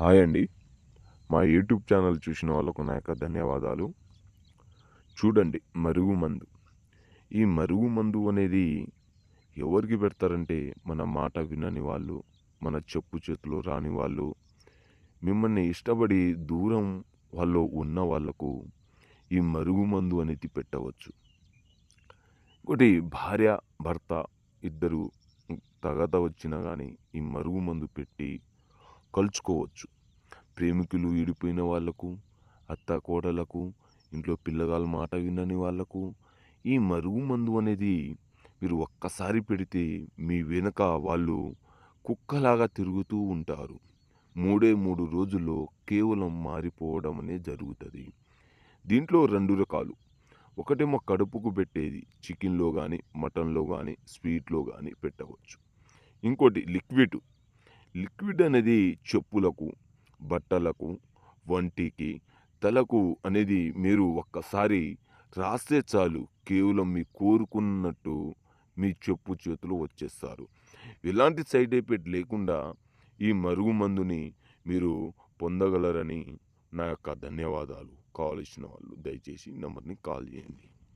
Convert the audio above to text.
Hi అండి. మా YouTube channel చూసిన వాళ్ళకు నా యొక్క ధన్యవాదాలు. చూడండి మరుగు మందు. ఈ మరుగు మందు అనేది ఎవరికి పెడతారంటే మన మాట వినని వాళ్ళు మన చెప్పు చేతిలో రాని వాళ్ళు మిమ్మల్ని ఇష్టపడి దూరం వాళ్ళు ఉన్న వాళ్ళకు ఈ మరుగు మందు అనేది పెట్టవచ్చు. ఇంకోటి భార్య భర్త ఇద్దరు తగత వచ్చినా కానీ ఈ మరుగు మందు పెట్టి కలుచుకోవచ్చు. ప్రేమికులు విడిపోయిన వాళ్ళకు అత్త కోడలకు ఇంట్లో పిల్లగాళ్ళ మాట వినని వాళ్ళకు ఈ మరుగు మందు అనేది మీరు ఒక్కసారి పెడితే మీ వెనుక వాళ్ళు కుక్కలాగా తిరుగుతూ ఉంటారు. మూడే మూడు రోజుల్లో కేవలం మారిపోవడం అనేది జరుగుతుంది. దీంట్లో రెండు రకాలు. ఒకటేమో కడుపుకు పెట్టేది చికెన్లో కానీ మటన్లో కానీ స్వీట్లో కానీ పెట్టవచ్చు. ఇంకోటి లిక్విడ్. లిక్విడ్ అనేది చెప్పులకు బట్టలకు వంటికి తలకు అనేది మీరు ఒక్కసారి రాస్తే చాలు. కేవలం మీ కోరుకున్నట్టు మీ చెప్పు చేతులు వచ్చేస్తారు. ఎలాంటి సైడ్ ఎఫెక్ట్ లేకుండా ఈ మరుగు మందుని మీరు పొందగలరని నా యొక్క ధన్యవాదాలు. కావలసిన వాళ్ళు దయచేసి నెంబర్ని కాల్ చేయండి.